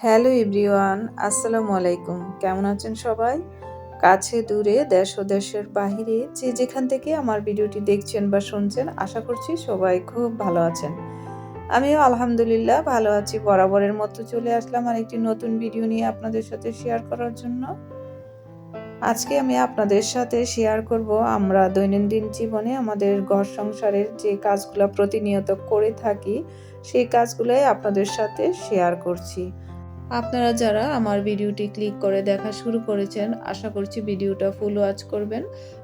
Hello everyone, আসসালামু আলাইকুম। কেমন আছেন সবাই? কাছে, দূরে, দেশ ও দেশের বাহিরে যে যেখান থেকে আমার ভিডিওটি দেখছেন বা শুনছেন, আশা করছি সবাই খুব ভালো আছেন। আমিও আলহামদুলিল্লাহ ভালো আছি। বরাবরের মতো চলে আসলাম আর একটি নতুন ভিডিও নিয়ে আপনাদের সাথে শেয়ার করার জন্য। আজকে আমি আপনাদের সাথে শেয়ার করব আমরা দৈনন্দিন জীবনে আমাদের ঘর সংসারের যে কাজগুলো প্রতিনিয়ত করে থাকি, সেই কাজগুলোই আপনাদের সাথে শেয়ার করছি। আপনারা যারা আমার ভিডিওটি ক্লিক করে দেখা শুরু করেছেন, আশা করছি ভিডিওটা ফুল ওয়াচ করবেন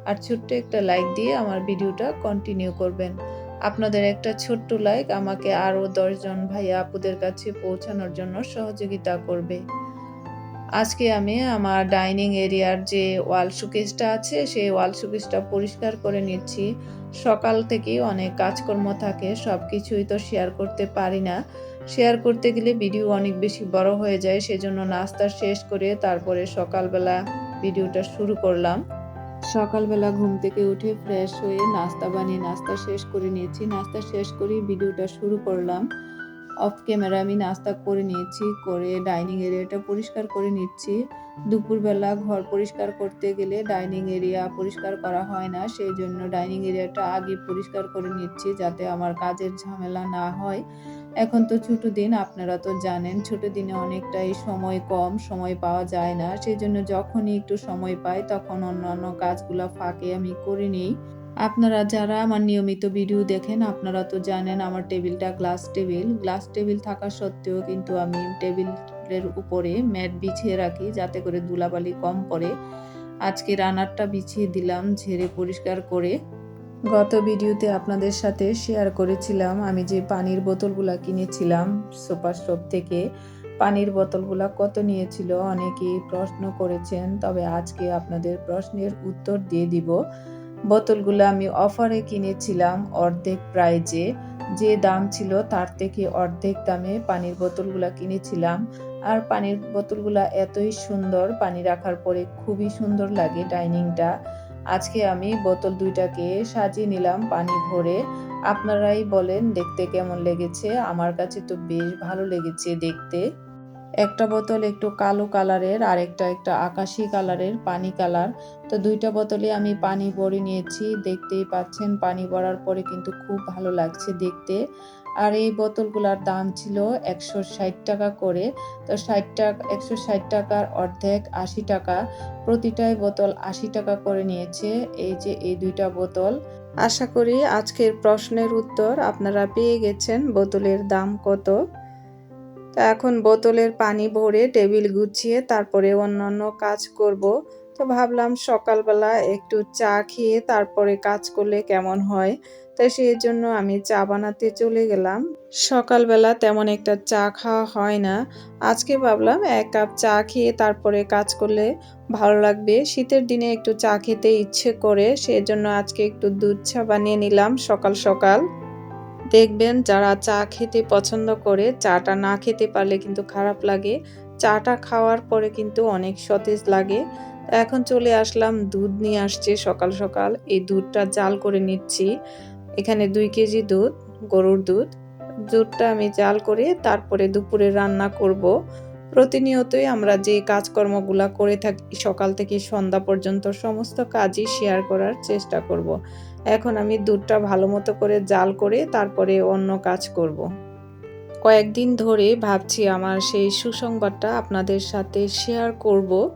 আর ছোট্ট একটা লাইক দিয়ে আমার ভিডিওটা কন্টিনিউ করবেন। আপনাদের একটা ছোট্ট লাইক আমাকে আরও দশজন ভাইয়া আপুদের কাছে পৌঁছানোর জন্য সহযোগিতা করবে। আজকে আমি আমার ডাইনিং এরিয়ার যে ওয়াল শোকেসটা আছে, সেই ওয়াল শোকেসটা পরিষ্কার করে নিচ্ছি। সকাল থেকেই অনেক কাজকর্ম থাকে সব কিছুই তো শেয়ার করতে পারি না। শেয়ার করতে গেলে ভিডিও অনেক বেশি বড় হয়ে যায়, সেজন্য নাস্তা শেষ করে তারপরে সকালবেলা ভিডিওটা শুরু করলাম। সকালবেলা ঘুম থেকে উঠে ফ্রেশ হয়ে নাস্তা বানিয়ে নাস্তা শেষ করে নিয়েছি। নাস্তা শেষ করে ভিডিওটা শুরু করলাম। অফ ক্যামেরা আমি নাস্তা করে নিয়েছি, করে ডাইনিং এরিয়াটা পরিষ্কার করে নিচ্ছি। দুপুরবেলা ঘর পরিষ্কার করতে গেলে ডাইনিং এরিয়া পরিষ্কার করা হয় না, সেই জন্য ডাইনিং এরিয়াটা আগে পরিষ্কার করে নিচ্ছি যাতে আমার কাজের ঝামেলা না হয়। এখন তো ছোট দিন, আপনারা তো জানেন, ছোট দিনে অনেকটাই সময় কম, সময় পাওয়া যায় না। সেই জন্য যখনই একটু সময় পাই, তখন অন্যান্য কাজগুলো ফাঁকে আমি করে নিই। আপনারা যারা আমার নিয়মিত ভিডিও দেখেন, আপনারা তো জানেন আমার টেবিলটা গ্লাস টেবিল। গ্লাস টেবিল থাকা সত্ত্বেও কিন্তু আমি টেবিলের উপরে ম্যাট বিছিয়ে রাখি যাতে করে ধুলাবালি কম পড়ে। আজকে রানারটা বিছিয়ে দিলাম, ঝেড়ে পরিষ্কার করে। গত ভিডিওতে আপনাদের সাথে শেয়ার করেছিলাম, আমি যে পানির বোতলগুলা কিনেছিলাম সুপার শপ থেকে, পানির বোতলগুলা কত নিয়েছিল অনেকেই প্রশ্ন করেছেন, তবে আজকে আপনাদের প্রশ্নের উত্তর দিয়ে দিব। বোতলগুলো আমি অফারে কিনেছিলাম অর্ধেক প্রাইজে। যে দাম ছিল তার থেকে অর্ধেক দামে পানির বোতলগুলো কিনেছিলাম। আর পানির বোতলগুলো এতই সুন্দর, পানি রাখার পরে খুবই সুন্দর লাগে ডাইনিংটা। আজকে আমি বোতল দুইটাকে সাজিয়ে নিলাম পানি ভরে। আপনারাই বলেন দেখতে কেমন লেগেছে। আমার কাছে তো বেশ ভালো লেগেছে দেখতে। একটা বোতল একটু কালো কালারের, আর একটা একটা আকাশি কালারের, পানি কালার। তো দুইটা বোতলে আমি পানি ভরে নিয়েছি, দেখতেই পাচ্ছেন পানি ভরার পরে কিন্তু খুব ভালো লাগছে দেখতে। আর এই বোতলগুলোর দাম ছিল একশো ষাট টাকা করে। তো ষাট টাকা, একশো ষাট টাকার অর্ধেক আশি টাকা। প্রতিটাই বোতল আশি টাকা করে নিয়েছে এই যে এই দুইটা বোতল। আশা করি আজকের প্রশ্নের উত্তর আপনারা পেয়ে গেছেন। বোতলের দাম কত? তো এখন বোতলের পানি ভরে টেবিল গুছিয়ে তারপরে অন্যান্য কাজ করব। তো ভাবলাম সকালবেলা একটু চা খেয়ে তারপরে কাজ করলে কেমন হয়? তাই সেই জন্য আমি চা বানাতে চলে গেলাম। সকালবেলা তেমন একটা চা খাওয়া হয় না। আজকে ভাবলাম এক কাপ চা খেয়ে তারপরে কাজ করলে ভালো লাগবে। শীতের দিনে একটু চা খেতে ইচ্ছে করে সেই জন্য আজকে একটু দুধ চা বানিয়ে নিলাম সকাল সকাল। দেখবেন যারা চা খেতে পছন্দ করে, চাটা না খেতে পারলে কিন্তু খারাপ লাগে। চাটা খাওয়ার পরে কিন্তু অনেক সতেজ লাগে। এখন চলে আসলাম, দুধ নিয়ে আসছে সকাল সকাল। এই দুধটা জাল করে নিচ্ছি। এখানে দুই কেজি দুধ, গরুর দুধ। দুধটা আমি জাল করে তারপরে দুপুরে রান্না করব। প্রতিনিয়তই আমরা যে কাজকর্মগুলা করে থাকি, সকাল থেকে সন্ধ্যা পর্যন্ত সমস্ত কাজই শেয়ার করার চেষ্টা করব। এখন আমি দুধটা ভালো মতো করে জাল করে তারপরে অন্য কাজ করব। কয়েকদিন ধরে ভাবছি আমার সেই সুসংবাদটা আপনাদের সাথে শেয়ার করব।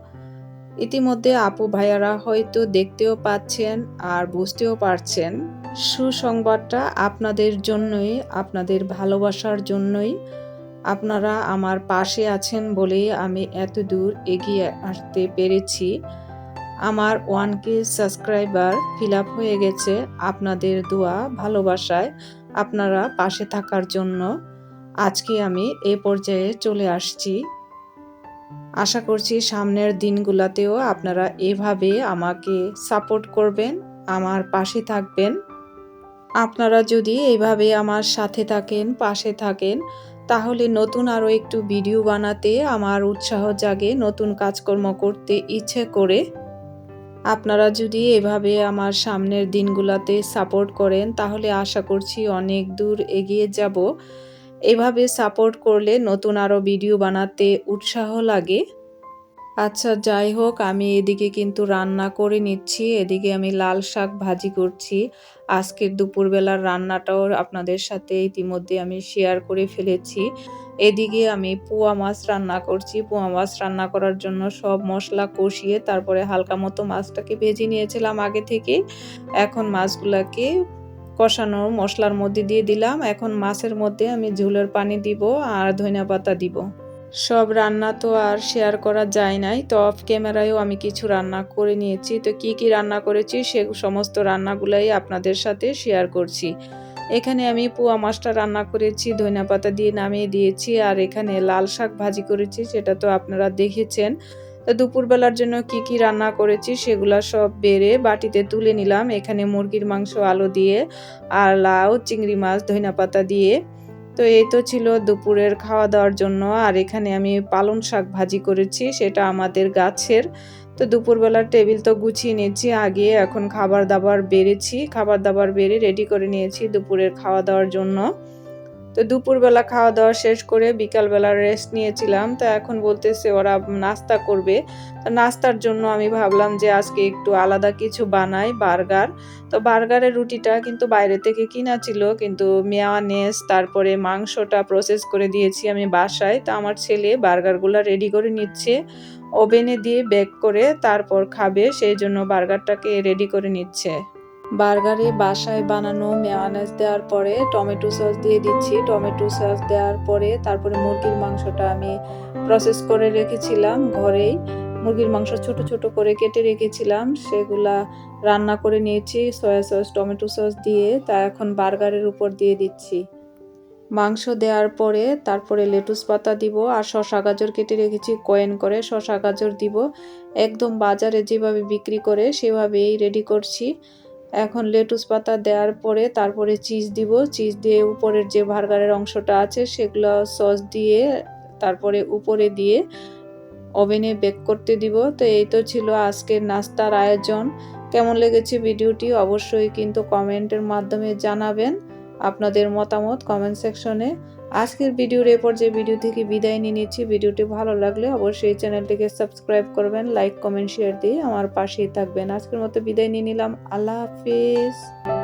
ইতিমধ্যে আপু ভাইয়ারা হয়তো দেখতেও পাচ্ছেন আর বুঝতেও পারছেন। সুসংবাদটা আপনাদের জন্যই, আপনাদের ভালোবাসার জন্যই আপনারা আমার পাশে আছেন বলেই আমি এত দূর এগিয়ে আসতে পেরেছি। আমার one K subscriber fill up হয়ে গেছে? আপনাদের দোয়া ভালোবাসায় আপনারা পাশে থাকার জন্য আজকে আমি এ পর্যায়ে চলে আসছি। আশা করছি সামনের দিনগুলোতেও আপনারা এভাবে আমাকে সাপোর্ট করবেন, আমার পাশে থাকবেন। আপনারা যদি এইভাবে আমার সাথে থাকেন, পাশে থাকেন, তাহলে নতুন আরও একটু ভিডিও বানাতে আমার উৎসাহ জাগে, নতুন কাজকর্ম করতে ইচ্ছে করে। আপনারা যদি এভাবে আমার সামনের দিনগুলোতে সাপোর্ট করেন, তাহলে আশা করছি অনেক দূর এগিয়ে যাব। এভাবে সাপোর্ট করলে নতুন আরও ভিডিও বানাতে উৎসাহ লাগে। আচ্ছা যাই হোক, আমি এদিকে কিন্তু রান্না করে নিচ্ছি। এদিকে আমি লাল শাক ভাজি করছি। আজকের দুপুরবেলার রান্নাটাও আপনাদের সাথে ইতিমধ্যে আমি শেয়ার করে ফেলেছি। এদিকে আমি পোয়া মাছ রান্না করছি। পোয়া মাছ রান্না করার জন্য সব মশলা কষিয়ে তারপরে হালকা মতো মাছটাকে ভেজে নিয়েছিলাম আগে থেকে। এখন মাছগুলাকে কষানো মশলার মধ্যে দিয়ে দিলাম। এখন মাছের মধ্যে আমি ঝুলের পানি দিব আর ধনিয়া পাতা দিব। সব রান্না তো আর শেয়ার করা যায় নাই। তো অফ ক্যামেরায়ও আমি কিছু রান্না করে নিয়েছি। তো কি কি রান্না করেছি সে সমস্ত রান্নাগুলাই আপনাদের সাথে শেয়ার করছি। এখানে আমি পোয়া মাছটা রান্না করেছি, ধনিয়া পাতা দিয়ে নামিয়ে দিয়েছি, আর এখানে লাল শাক ভাজি করেছি, সেটা তো আপনারা দেখেছেন। তো দুপুরবেলার জন্য কি কি রান্না করেছি সেগুলো সব বেড়ে বাটিতে তুলে নিলাম, এখানে মুরগির মাংস, আলু দিয়ে, আর লাউ, চিংড়ি মাছ, ধনিয়া পাতা দিয়ে। তো এই তো ছিল দুপুরের খাওয়া দাওয়ার জন্য, আর এখানে আমি পালং শাক ভাজি করেছি, সেটা আমাদের গাছের তো দুপুরবেলার টেবিল তো গুছিয়ে নিয়েছি, আগে এখন খাবার দাবার বেড়েছি, খাবার দাবার বেড়ে রেডি করে নিয়েছি দুপুরের খাওয়া দাওয়ার জন্য। তো দুপুরবেলা খাওয়া দাওয়া শেষ করে বিকালবেলা রেস্ট নিয়েছিলাম। তো এখন বলতেছে ওরা নাস্তা করবে। তো নাস্তার জন্য আমি ভাবলাম যে আজকে একটু আলাদা কিছু বানাই, বার্গার। তো বার্গারের রুটিটা কিন্তু বাইরে থেকে কিনা ছিল, কিন্তু মেয়ানেস তারপরে মাংসটা প্রসেস করে দিয়েছি আমি বাসায়। তো আমার ছেলে বার্গারগুলো রেডি করে নিচ্ছে ওভেনে দিয়ে বেক করে তারপর খাবে, সেই জন্য বার্গারটাকে রেডি করে নিচ্ছে। বার্গারে বাসায় বানানো মেয়ানেজ দেওয়ার পরে টমেটো সস দিয়ে দিচ্ছি। টমেটো সস দেওয়ার পরে তারপরে মুরগির মাংসটা আমি প্রসেস করে রেখেছিলাম ঘরেই। মুরগির মাংস ছোট ছোট করে কেটে রেখেছিলাম। সেগুলা রান্না করে নিয়েছি সয়া সস টমেটো সস দিয়ে। তা এখন বার্গারের উপর দিয়ে দিচ্ছি। মাংস দেওয়ার পরে তারপরে লেটুস পাতা দিব আর শশা গাজর কেটে রেখেছি কয়েন করে শশা গাজর দিব। একদম বাজারে যেভাবে বিক্রি করে সেভাবেই রেডি করছি। এখন লেটুস পাতা দেওয়ার পরে তারপরে চিজ দিব। চিজ দিয়ে উপরের যে বার্গারের অংশটা আছে সেগুলো সস দিয়ে তারপরে উপরে দিয়ে ওভেনে বেক করতে দিব। তো এই তো ছিল আজকের নাস্তার আয়োজন। কেমন লেগেছে ভিডিওটি অবশ্যই কিন্তু কমেন্টের মাধ্যমে জানাবেন। আপনাদের মতামত কমেন্ট সেকশনে। আজকের ভিডিওর এ যে ভিডিও থেকে বিদায় নিয়ে নিচ্ছি। ভিডিওটি ভালো লাগলে অবশ্যই চ্যানেলটিকে সাবস্ক্রাইব করবেন, লাইক, কমেন্ট, শেয়ার দিয়ে আমার পাশেই থাকবেন। আজকের মতো বিদায় নিয়ে নিলাম। আল্লাহ হাফিজ।